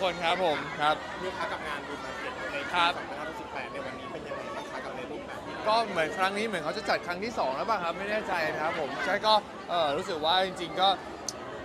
กคนครับผมครับมีค้ากับงานบุญมาเก็ตในปีครับ 2568ในวันนี้เป็นยังไงบ้างคะกับในรูปแบบนี้ก็เหมือนครั้งนี้เหมือนเขาจะจัดครั้งที่2แล้วป่ะครับไม่แน่ใจนะครับผมใช่ก็เออรู้สึกว่าจริง ๆ ก็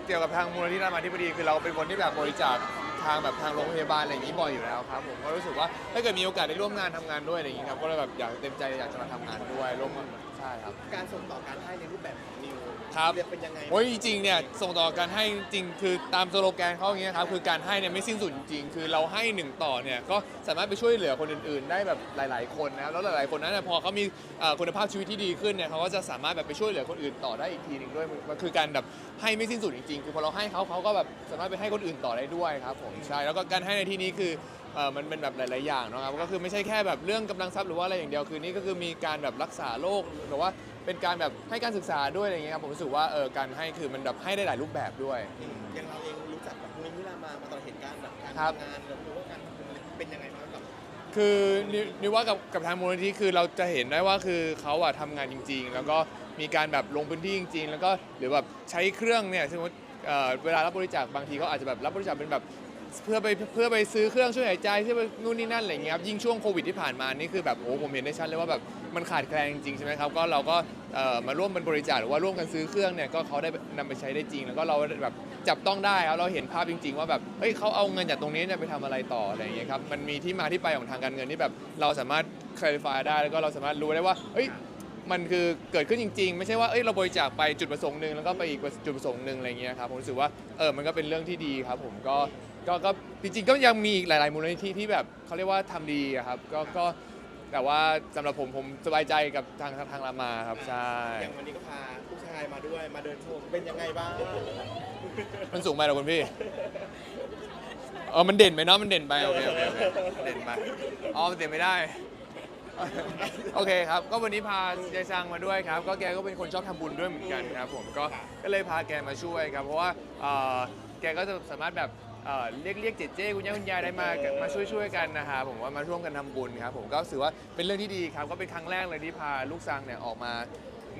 เกี่ยวกับทางมูลนิธิรามาธิบดีคือเราเป็นคนที่แบบบริจาคทางแบบทางโรงพยาบาลอะไรอย่างนี้บ่อยอยู่แล้วครับผมก็รู้สึกว่าถ้าเกิดมีโอกาสได้ร่วมงานทำงานด้วยอะไรอย่างนี้ครับก็เลยแบบอยากเต็มใจอยากจะมาทำงานด้วยร่วมงานใช่ครับ การส่งต่อการให้ในรูปแบบของนิว ครับเรียกเป็นยังไงโอ้ยจริงๆเนี่ยส่งต่อการให้จริงๆคือตามสโลแกนเขาอย่างเงี้ยครับคือการให้เนี่ยไม่สิ้นสุดจริงๆคือเราให้หนึ่งต่อเนี่ยก็สามารถไปช่วยเหลือคนอื่นๆ ได้แบบหลาย ๆ คนนะครับแล้วหลายๆคนนั้นเนยพอเขามีเอ่อคุณภาพชีวิตที่ดีขึ้นเนี่ยเขาก็จะสามารถแบบไปช่วยเหลือคนอื่นต่อได้อีกทีหนึ่งด้วยมันคือการแบบให้ไม่สิ้นสุดจริงๆ คือพอเราให้เขาเขาก็แบบสามารถไปให้คนอื่นต่อได้ด้วยครับผมใช่แล้วก็การให้ในที่นี้คือเอ่อมันเป็นแบบหลาย ๆ อย่างเนอะครับก็คือไม่ใช่แค่แบบเรื่องกำลังทรัพย์หรือว่าอะไรอย่างเดียวคือนี่ก็คือมีการแบบรักษาโรคหรือว่า เป็นการแบบให้การศึกษาด้วยอะไรอย่างเงี้ยครับผมรู้สึกว่าเออการให้คือมันแบบให้ได้หลายรูปแบบด้วย อย่างเราเองรู้จักกับมูลนิธิรามามาตลอดเหตุการณ์แบบการครับทำงานหรือว่าการทำบุญเป็นยังไงบ้างกับ คือนิวนิวว่ากับกับทางมูลนิธิคือเราจะเห็นได้ว่าคือเขาอะทำงานจริง ๆ แล้วก็มีการแบบลงพื้นที่จริง ๆ แล้วก็หรือแบบใช้เครื่องเนี่ยสมมติเอ่อเวลารับบริจาคบางทีเขาอาจจะแบบรับบริจาคเป็นแบบเพื่อไปเพื่อไปซื้อเครื่องช่วยหายใจเพื่อไปนู่นนี่นั่นอะไรอย่างเงี้ยครับยิ่งช่วงโควิดที่ผ่านมานี่คือแบบโอ้ผมเห็นได้ชัดเลยว่าแบบมันขาดแคลนจริงๆใช่ไหมครับก็เราก็เอ่อ มาร่วมเป็นบริจาคหรือว่าร่วมกันซื้อเครื่องเนี่ยก็เขาได้นำไปใช้ได้จริง แล้วก็เราแบบจับต้องได้ครับเราเห็นภาพจริง ๆ ว่าแบบเฮ้ยเขาเอาเงินจากตรงนี้เนี่ยไปทำอะไรต่ออะไรอย่างเงี้ยครับมันมีที่มาที่ไปของทางการเงินที่แบบเราสามารถ clarify ได้แล้วก็เราสามารถรู้ได้ว่าเฮ้ยมันคือเกิดขึ้นจริง ๆ ไม่ใช่ว่าเอ้ยเราบริจาคไปจุดประสงค์หนึ่งแล้วก็ไปอีกจุดประสงค์หนึ่งอะไรเงี้ยครับผมรู้สึกว่าเออมันก็เป็นเรื่องที่ดีครับ ผมก็ก็จริงๆก็ยังมีอีกหลาย ๆ มูลนิธิที่แบบเขาเรียกว่าทำดีครับก็ก็ แต่ว่าสำหรับผมผมสบายใจกับทางทางรามาครับใช่อย่างวันนี้ก็พาผู้ชายมาด้วยมาเดินชมเป็นยังไงบ้างมันสูงไปเหรอคุณพี่เออมันเด่นไปเนาะมันเด่นไปโอเคโอเคโอเคเด่นไปอ๋อมันเด่นไม่ได้ โอเคครับ ก็วันนี้พายายซังมาด้วยครับ ก็แกก็เป็นคนชอบทำบุญด้วยเหมือนกันครับผมก็ก็เลยพาแกมาช่วยครับ เพราะว่าเอ่อแกก็จะสามารถแบบ เอ่อเรียกเรียกเจเจคุณย่าคุณยายได้มามาช่วยช่วยกันนะครับผมว่ามาร่วมกันทำบุญครับผมก็ถือว่าเป็นเรื่องที่ดีครับก็เป็นครั้งแรกเลยที่พาลูกซังเนี่ยออกมา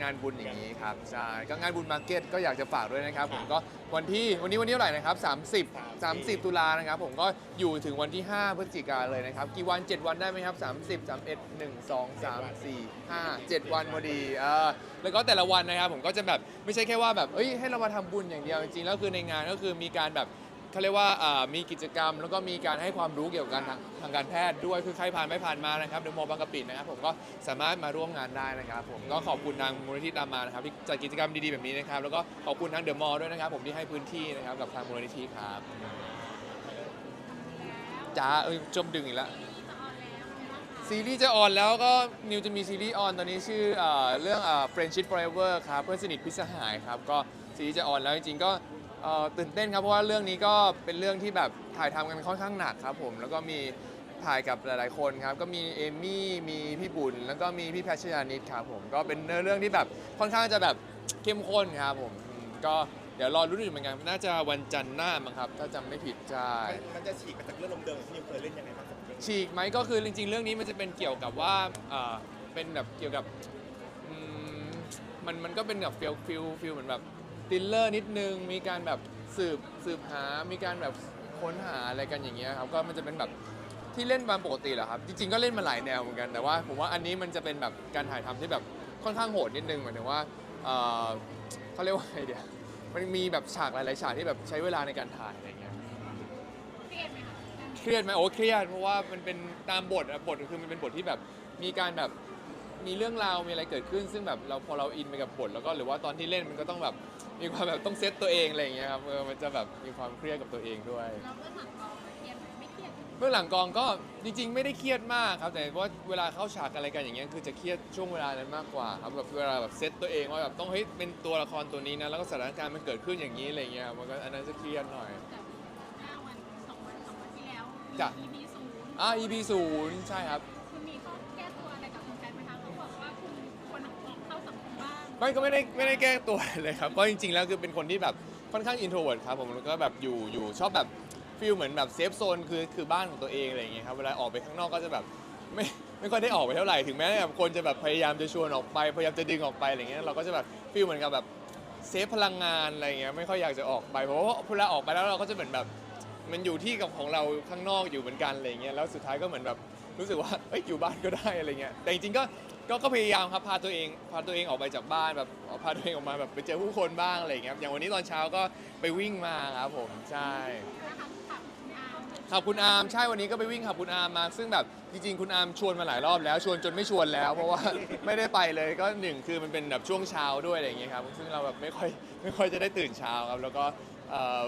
งานบุญอย่างนี้ครับใช่ก็งานบุญมาร์เก็ตก็อยากจะฝากด้วยนะครับผมก็วันที่วันนี้วันนี้เท่าไหร่นะครับ30 30 ตุลานะครับผมก็อยู่ถึงวันที่ 5 พฤศจิกาเลยนะครับกี่วัน 7 วันได้ไหมครับ 30 31 1 2 3 4 5 7 วันพอดีเออแล้วก็แต่ละวันนะครับผมก็จะแบบไม่ใช่แค่ว่าแบบเอ้ยให้เรามาทำบุญอย่างเดียวจริงๆแล้วคือในงานก็คือมีการแบบ เขาเรียกว่าอ่ามีกิจกรรม แล้วก็มีการให้ความรู้เกี่ยวกับการทางทางการแพทย์ด้วยคือใครผ่านไม่ผ่านมานะครับเดอะมอลล์บางกะปินะครับผมก็สามารถมาร่วมงานได้นะครับ ผมก็ขอบคุณทางมูลนิธิรามานะครับที่จัดกิจกรรมดีๆแบบนี้นะครับแล้วก็ขอบคุณทางเดอะมอลล์ด้วยนะครับ ผมที่ให้พื้นที่นะครับกับทางมูลนิธิครับจ้าเอ้ยจมดึงอีกแล้ว ซีรีส์จะออนแล้วก็นิวจะมีซีรีส์ออนตอนนี้ชื่อเอ่อเรื่องเอ่อ Friendship Forever ครับเพื่อนสนิทพิษสหายครับ ก็ซีรีส์จะออนแล้วจริงๆก็ เอ่อตื่นเต้นครับเพราะว่าเรื่องนี้ก็เป็นเรื่องที่แบบถ่ายทำกันค่อนข้างหนักครับผมแล้วก็มีถ่ายกับหลายๆคนครับก็มีเอมี่มีพี่บุญแล้วก็มีพี่แพชยานิดครับผมก็เป็นเนื้อเรื่องที่แบบค่อนข้างจะแบบเข้มข้นครับผมอืมก็เดี๋ยวรอรุ้นอยู่เหมือนกันน่าจะวันจันทร์หน้ามั้งครับถ้าจำไม่ผิดใช่ มันมันจะฉีกไปจากเรื่องเดิมๆที่นิวเคยเล่นยังไงบ้างกับเรื่องนี้ฉีกไหมก็คือจริงๆ เรื่องนี้มันจะเป็นเกี่ยวกับว่าเอ่อเป็นแบบเกี่ยวกับอืมมันมันก็เป็นแบบฟิลฟิลฟิลเหมือนแบบ ติลเลอร์นิดนึง มีการแบบสืบสืบหา มีการแบบค้นหาอะไรกันอย่างเงี้ยครับ ก็มันจะเป็นแบบที่เล่นตามปกติแหละครับ จริง ๆ ก็เล่นมาหลายแนวเหมือนกัน แต่ว่าผมว่าอันนี้มันจะเป็นแบบการถ่ายทำที่แบบค่อนข้างโหดนิดนึงหมายถึงว่าเอ่อเขาเรียกว่าอะไงเดียวมันมีแบบฉากหลายๆฉากที่แบบใช้เวลาในการถ่ายอะไรเงี้ยเครียดไหมโอ้เครียด เพราะว่ามันเป็นตามบทอะบทคือมันเป็นบทที่แบบมีการแบบ มีเรื่องราวมีอะไรเกิดขึ้น ซึ่งแบบเราพอเราอินไปกับบทแล้วก็หรือว่าตอนที่เล่นมันก็ต้องแบบมีความแบบต้องเซตตัวเองอะไรอย่างเงี้ยครับเออมันจะแบบมีความเครียดกับตัวเองด้วย เราเบื้องหลังกองเครียดไหมไม่เครียดเบื้องหลังกองก็จริง ๆ ไม่ได้เครียดมากครับแต่ว่าเวลาเข้าฉากอะไรกันอย่างเงี้ยคือจะเครียดช่วงเวลานั้นมากกว่าครับแบบเวลาแบบเซตตัวเองว่าแบบต้องเฮ้ยเป็นตัวละครตัวนี้นะแล้วก็สถานการณ์มันเกิดขึ้นอย่างนี้อะไรเงี้ยมันก็อันนั้นจะเครียดหน่อย แต่ห้าวันสองวันสองวันที่แล้วจ้ะ มี EP ศูนย์ อะ EP ศูนย์ใช่ครับ ไม่ก็ไม่ได้ไม่ได้แก้ตัวเลยครับเพราะจริง ๆ แล้วคือเป็นคนที่แบบค่อนข้างอินโทรเวิร์ดครับผมแล้วก็แบบอยู่อยู่ชอบแบบฟีลเหมือนแบบเซฟโซนคือคือบ้านของตัวเองอะไรอย่างเงี้ยครับเวลาออกไปข้างนอกก็จะแบบไม่ไม่ค่อยได้ออกไปเท่าไหร่ถึงแม้แบบคนจะแบบพยายามจะชวนออกไปพยายามจะดึงออกไปอะไรเงี้ยเราก็จะแบบฟีลเหมือนกับแบบเซฟพลังงานอะไรเงี้ยไม่ค่อยอยากจะออกไปเพราะว่าเวลาออกไปแล้วเราก็จะเหมือนแบบ มันอยู่ที่กับของเราข้างนอกอยู่เหมือนกันอะไรเงี้ยแล้วสุดท้ายก็เหมือนแบบรู้สึกว่าเอ้ยอยู่บ้านก็ได้อะไรเงี้ยแต่จริงๆก็ก็ก็พยายามครับพาตัวเองพาตัวเองออกไปจากบ้านแบบพาตัวเองออกมาแบบไปเจอผู้คนบ้างอะไรเงี้ยครับอย่างวันนี้ตอนเช้าก็ไปวิ่งมาครับผมใช่นะคะขับงานขับคุณอาร์มใช่วันนี้ก็ไปวิ่งขับคุณอาร์มมา ซึ่งแบบจริงๆ คุณอาร์มชวนมาหลายรอบแล้วชวนจนไม่ชวนแล้ว เพราะว่า ไม่ได้ไปเลยก็หนึ่งคือมันเป็นแบบช่วงเช้าด้วยอะไรอย่างเงี้ยครับซึ่งเราแบบไม่ค่อยไม่ค่อยจะได้ตื่นเช้าครับแล้วก็เอ่อ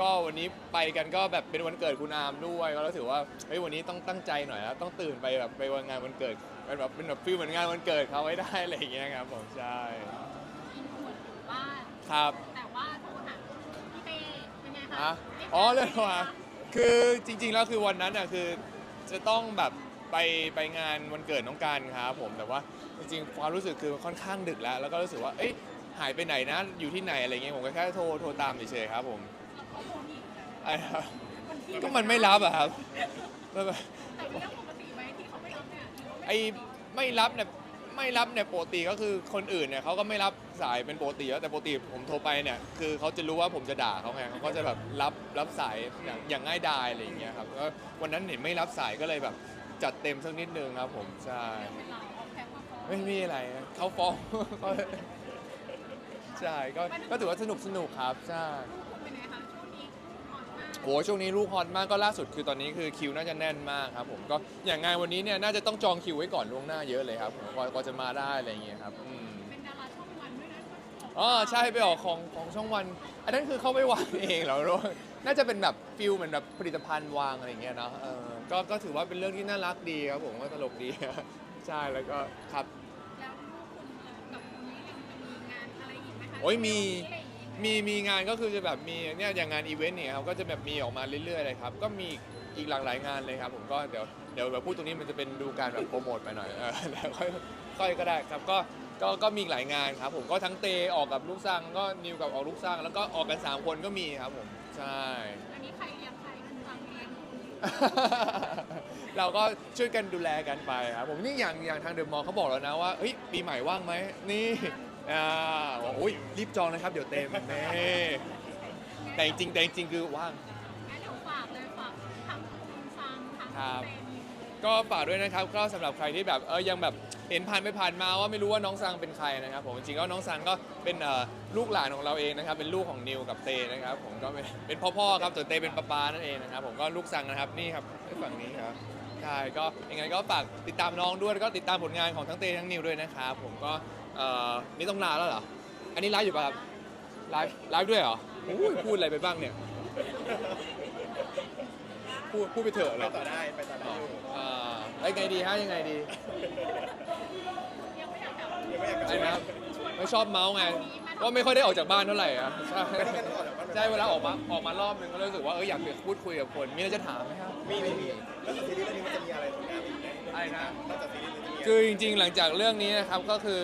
ก็วันนี้ไปกันก็แบบเป็นวันเกิดคุณอาร์มด้วยก็รู้สึกว่าเฮ้ยวันนี้ต้องตั้งใจหน่อยแล้วต้องตื่นไปแบบไปวันงานวันเกิดเป็นแบบเป็นแบบฟีลเหมือนงานวันเกิดเขาไว้ได้อะไรอย่างเงี้ยครับผมใช่อินควรอยู่บ้านครับ แต่ว่าโทรหาพี่เต้เป็นไงคะอะได้อ๋อจเรื่องโทรหาคือจริงๆ แล้วคือวันนั้นอะคือจะต้องแบบไปไปงานวันเกิดน้องการครับผมแต่ว่าจริงๆ ความรู้สึกคือค่อนข้างดึกแล้ว แล้วก็รู้สึกว่าเอ๊ะหายไปไหนนะอยู่ที่ไหนอะไรเงี้ยผมก็แค่โทรโทรตามเฉยๆครับผมแล้วก็โทร อีกไอ้ครับก็มันไม่รับอะครับแล้วแบบแต่เรื่องปกติไหมที่เขาไม่รับเนี่ยหรือว่าไอ้ไม่รับเนี่ยไม่รับเนี่ยปกติก็คือคนอื่นเนี่ยเขาก็ไม่รับสายเป็นปกติแล้วแต่ปกติผมโทรไปเนี่ยคือเขาจะรู้ว่าผมจะด่าเขาไงเขาก็จะแบบรับรับสายอย่างอย่างง่ายดายอะไรอย่างเงี้ยครับก็วันนั้นเห็นไม่รับสายก็เลยแบบจัดเต็มสักนิดนึงครับ ผมใช่เป็นเราออกแคปมาฟ้องไม่มีอะไรนะเขาฟ้องก็ใช่ก็ก็ถือว่าสนุกสนุกครับใช่ ลูกคุณเป็นไงคะช่วงนี้อ่อนมาก โหช่วงนี้ลูกฮอตมากก็ล่าสุดคือตอนนี้คือคิวน่าจะแน่นมากครับผมก็อย่างงานวันนี้เนี่ยน่าจะต้องจองคิวไว้ก่อนล่วงหน้าเยอะเลยครับผมกว่ากว่าจะมาได้อะไรอย่างเงี้ยครับอืมเป็นดาราช่องวันด้วยนะอ๋อใช่ไปออกของของช่องวัน อันนั้นคือเขาไปวางเองเหรอหรือว่าน่าจะเป็นแบบฟิลเหมือนแบบผลิตภัณฑ์วางอะไรอย่างเงี้ยเนาะเออก็ก็ถือว่าเป็นเรื่องที่น่ารักดีครับผมก็ตลกดีใช่แล้วก็ครับแล้วลูกคุณกับคนนี้ยังจะมีงานอะไรอีกไหมคะโอ้ยมี อะไรอย่างงี้ไหมีมีงานก็คือจะแบบมีเนี่ยอย่างงานอีเวนต์เนี่ยครับก็จะแบบมีออกมาเรื่อยๆเลยครับ ก็มีอีกหลากหลายงานเลยครับ ผมก็เดี๋ยวเดี๋ยวแบบพูดตรงนี้มันจะเป็นดูการแบบโปรโมทไปหน่อยเออแล้วค่อยค่อยก็ได้ครับก็ก็ก็มีอีกหลายงานครับ ผมก็ทั้งเตออกกับลูกสร้างก็นิวกับออกลูกสร้างแล้วก็ออกกันสามคนก็มีครับผมใช่ อันนี้ใครเลี้ยงใครกันฟังเลี้ยงคุณเราก็ช่วยกันดูแลกันไปครับผมนี่อย่างอย่างทางเดอะมอลล์เขาบอกแล้วนะว่าเฮ้ยปีใหม่ว่างไหมนี่ อ่าบอกโอ้ยรีบจองนะครับ เดี๋ยวเต็มแน่แต่จริงๆแต่จริงๆคือว่าง งั้นเดี๋ยวฝากเลยฝากทั้งคุณฟังทั้งครับเป็นก็ฝากด้วยนะครับก็สำหรับใครที่แบบเออยังแบบเห็นผ่านไปผ่านมาว่าไม่รู้ว่าน้องซังเป็นใครนะครับผมจริงๆก็น้องซังก็เป็นเอ่อลูกหลานของเราเองนะครับเป็นลูกของนิวกับเตนะครับผมก็เป็นเป็นพ่อๆครับส่วนเตเป็นป้าๆนั่นเองนะครับผมก็ลูกซังนะครับนี่ครับฝั่งนี้ครับใช่ก็ยังไงก็ฝากติดตามน้องด้วยแล้วก็ติดตามผลงานของทั้งเตทั้งนิวด้วยนะครับผมก็ เอ่อนี่ต้องลาแล้วเหรอ อันนี้ไลฟ์อยู่ป่ะครับ ไลฟ์ ไลฟ์ด้วยเหรออุ้ยพูดอะไรไปบ้างเนี่ย พูด พูดไปเถอะเหไปรอต่อได้ไปต่อได้อยู่อ่าแล้วยังไงดีฮะยังไงดียังไม่อยากกลับยังไม่อยากกลับไอ้นะไม่ชอบเมาส์ไงก็ไม่ค่อยได้ออกจากบ้านเท่าไหร่อะ ใช่ ไม่ได้กันต้องออกจากบ้านใช่เวลาออกมา ออกมารอบนึงก็รู้สึกว่าเอออยากพูดคุยกับคน มีอะไรจะถามไหมครับ มีไม่มีแล้วจากซีรีส์เรื่องนี้มันจะมีอะไรผลงานอีกไหม อะไรนะ นอกจากซีรีส์เรื่องนี้คือจริงๆ หลังจากเรื่องนี้นะครับก็คือ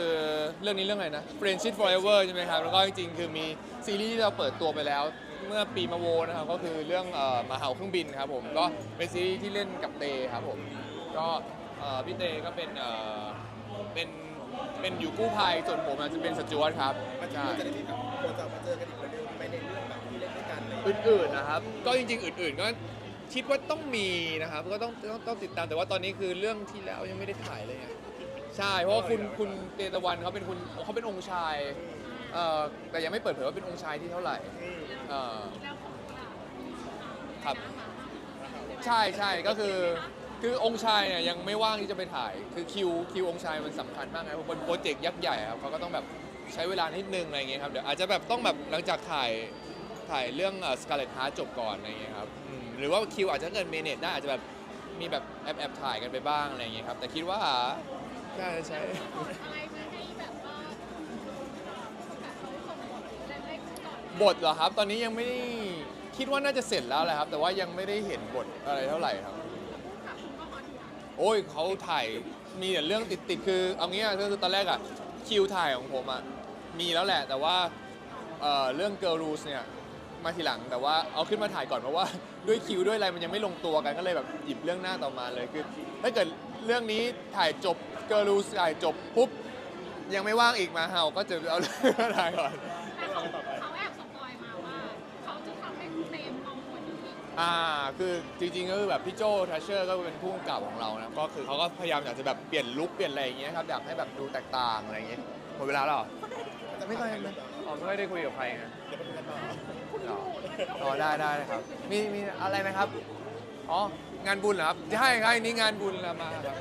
เรื่องนี้เรื่องอะไรนะ Friendship Forever ใช่ไหมครับ แล้วก็จริงๆ คือมีซีรีส์ที่เราเปิดตัวไปแล้ว เมื่อปีมาโวนะครับ ก็คือเรื่องเอ่อหมาเห่าเครื่องบินครับผม ก็เป็นซีรีส์ที่เล่นกับเตครับผม ก็เอ่อพี่เตก็เป็นเอ่อเป็นเป็นอยู่กู้ภัยส่วนผมอาจจะเป็นสจวตครับมันจะใช่ จะได้มีแบบโคจรมาเจอกันอีกเหมือนเดิมไหม่ในเรื่องแบบที่เล่นด้วยกันอะไรอย่างอเลยื่นๆนะครับ ก็จริงๆ อื่นๆ ก็ คิดว่าต้องมีนะครับก็ต้องต้องต้องติดตามแต่ว่าตอนนี้คือเรื่องที่แล้วยังไม่ได้ถ่ายเลยไงใช่เพราะว่าคุณคุณเตตะวันเขาเป็นคุณเขาเป็นองค์ชายเอ่อแต่ยังไม่เปิดเผยว่าเป็นองค์ชายที่เท่าไหร่เอ่อครับ ใช่ใช่ก็คือคือองค์ชายเนี่ยยังไม่ว่างที่จะไปถ่าย คือคิวคิวองค์ชายมันสำคัญมากนะบนโปรเจกต์ยักษ์ใหญ่ครับเขาก็ต้องแบบใช้เวลานิดนึงอะไรเงี้ยครับเดี๋ยวอาจจะแบบต้องแบบหลังจากถ่ายถ่ายเรื่องสกาเลตฮาร์จบก่อนอะไรเงี้ยครับ หรือว่าคิวอาจจะเกินเมเนตได้อาจจะแบบมีแบบแอบแอบถ่ายกันไปบ้างอะไรอย่างเงี้ยครับ แต่คิดว่าใช่ใช่บทอะไรมาให้แบบว่าบบเขาส่งบทอะไรมาให้คุณก่อนบทเหรอครับ ตอนนี้ยังไม่ได้คิดว่าน่าจะเสร็จแล้วแหละครับ แต่ว่ายังไม่ได้เห็นบทอะไรเท่าไหร่ครับ โอ้ยเขาถ่ายมีแต่เรื่องติดติดคือเอางี้อะก็คือตอนแรกอะคิวถ่ายของผมอะมีแล้วแหละ แต่ว่าเอ่อเรื่อง Girl Rules เนี่ย มาทีหลังแต่ว่าเอาขึ้นมาถ่ายก่อนเพราะว่า ด้วยคิวด้วยอะไรมันยังไม่ลงตัวกันก็เลยแบบหยิบเรื่องหน้าต่อมาเลยคือถ้าเกิดเรื่องนี้ถ่ายจบ Girl Rules ถ่ายจบปุ๊บยังไม่ว่างอีกมาเห่าก็จะเอาเรื่องมาถ่ายก่อนแต่เขาเขาแอบสปอยมาว่า เขาจะทำให้คุณเตมมองคนนี้ออ่าคือจริงๆก็คือแบบพี่โจทัชเชอร์ก็เป็นผู้กำกับของเรานะก็คือเขาก็พยายามอยากจะแบบเปลี่ยนลุคเปลี่ยนอะไรอย่างเงี้ยครับอยากให้แบบดูแตกต่างอะไรอย่างเงี้ยหมดเวลาแล้วเหรอไม่ค่อยไม่ อ๋อไม่ค่อยได้คุยกับใครนะเดี๋ยวไปดูกันต่ออ๋ออ๋อได้ได้ครับ มีมีอะไรนะครับ อ๋อ งานบุญเหรอครับใช่ครับอันนี้งานบุญเรามาครับ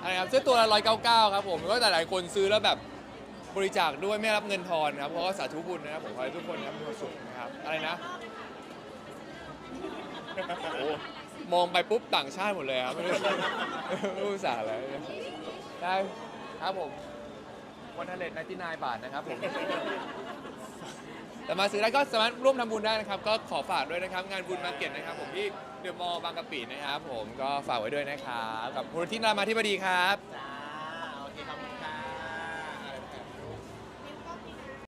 อะไรครับซื้อตัวละร้อยเก้าเก้าครับผมก็แต่หลายคนซื้อแล้วแบบบริจาคด้วยไม่รับเงินทอนนะครับ เพราะว่าสาธุบุญนะครับผมขอให้ทุกคนนะครับมีความสุขนะครับ อะไรนะโอ้มองไปปุ๊บต่างชาติหมดเลยครับไม่รู้ ไม่รู้ภาษาอะไรได้ครับผม วันทะเลนที่นายบาทนะครับผม แต่มาซื้อได้ก็สามารถร่วมทำบุญได้นะครับ ก็ขอฝากด้วยนะครับ งานบุญมาร์เก็ตนะครับ ผมที่เดอะมอลล์บางกะปินะครับ ผมก็ฝากไว้ด้วยนะครับกับมูลที่รามาธิบดีครับ จ้าโอเคครับ